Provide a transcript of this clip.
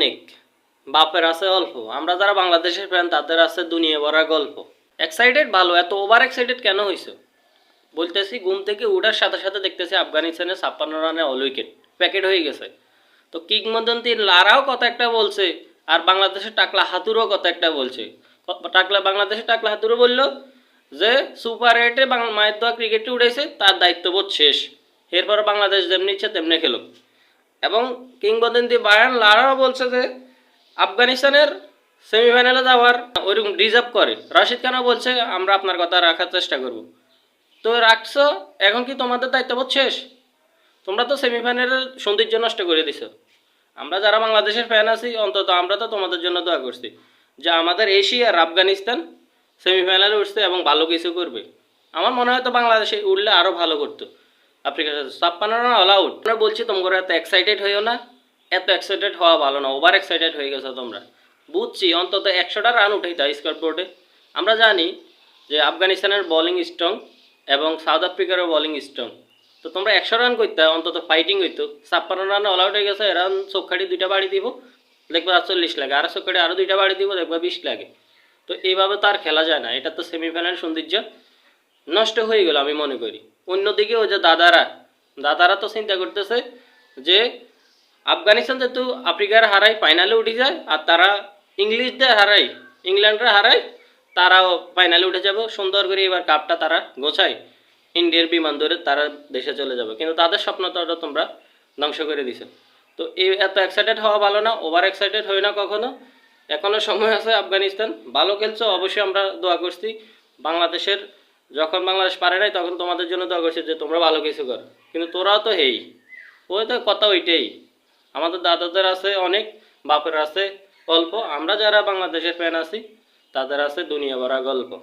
অনেক বাপের আছে অল্প, আমরা যারা বাংলাদেশের ফ্যান তাদের আছে দুনিয়া ভরা গল্প। এক্সাইটেড ভালো, এত ওভার এক্সাইটেড কেন হয়েছে বলতেছি, ঘুম থেকে উঠার সাথে সাথে দেখতেছি আফগানিস্তানের ছাপ্পান্ন রানে অল উইকেট প্যাকেট হয়ে গেছে। তো কিংবদন্তি লারাও কথা একটা বলছে, আর বাংলাদেশের টাকলা হাতুরও কথা একটা বলছে। টাকলা, বাংলাদেশের টাকলা হাতুরও বলল যে সুপার এইটে মায়ের দোয়া ক্রিকেটে উঠেছে তার দায়িত্ববোধ শেষ। এরপর বাংলাদেশ যেমনি ইচ্ছে তেমনি খেলুক। এবং কিংবদন্তি বায়ান লারাও বলছে যে, আফগানিস্তানের সেমিফাইনালে যাওয়ার ওইরকম ডিজার্ভ করে। রাশিদ খানও বলছে, আমরা আপনার কথা রাখার চেষ্টা করব। তো রাখছো, এখন কি তোমাদের দায়িত্ববোধ শেষ? তোমরা তো সেমিফাইনালের সৌন্দর্য নষ্ট করে দিছো। আমরা যারা বাংলাদেশের ফ্যান আছি, অন্তত আমরা তো তোমাদের জন্য দোয়া করছি যে আমাদের এশিয়া আর আফগানিস্তান সেমিফাইনালে উঠছে এবং ভালো কিছু করবে। আমার মনে হয় তো বাংলাদেশে উঠলে আরও ভালো করতো। আফ্রিকার সাথে ছাপ্পান্ন রান অল আউট আমরা বলছি তোমরা এত এক্সাইটেড হইও না। এত এক্সাইটেড হওয়া ভালো না। ওভার এক্সাইটেড হয়ে গেছো তোমরা। বুঝছি, অন্তত একশোটা রান উঠাইতে স্কোর বোর্ডে আমরা জানি যে আফগানিস্তানের বোলিং স্ট্রং এবং সাউথ আফ্রিকারও বোলিং স্ট্রং তো তোমরা একশো রান করতে অন্তত ফাইটিং হইতো। ছাপ্পান্ন রান অল আউট হয়ে গেছে রান চোখাটি দুইটা বাড়ি দিব। দেখবে আটচল্লিশ লাগে। আর চোখাটি আরও দুইটা বাড়ি দিব, দেখবে বিশ লাগে। তো এইভাবে তো আর খেলা যায় না। এটা তো সেমিফাইনাল সৌন্দর্য। নষ্ট হয়ে গেল আমি মনে করি। অন্যদিকে ওই যে দাদারা দাদারা তো চিন্তা করতেছে যে আফগানিস্তান যেহেতু আফ্রিকার হারাই ফাইনালে উঠে যায়, আর তারা ইংলিশদের হারাই ইংল্যান্ডরা হারাই তারাও ফাইনালে উঠে যাবে। সুন্দর করে এবার কাপটা তারা গোছায়। ইন্ডিয়ার বিমান ধরে তারা দেশে চলে যাবে। কিন্তু তাদের স্বপ্নটা তোমরা ধ্বংস করে দিছো। তো এই এত এক্সাইটেড হওয়া ভালো না ওভার এক্সাইটেড হয় না কখনো। এখনও সময় আছে আফগানিস্তান। ভালো খেলছো, অবশ্যই আমরা দোয়া করছি। বাংলাদেশের যখন বাংলাদেশ পারে নাই, তখন তোমাদের জন্য দোয়া করছে যে তোমরা ভালো কিছু করো। কিন্তু তোরাও তো হেই। ওই তো কথা ওইটাই। আমাদের দাদাদের আছে অনেক, বাপের আছে গল্প। আমরা যারা বাংলাদেশের ফ্যান আছি, তাদের আছে দুনিয়া ভরা গল্প।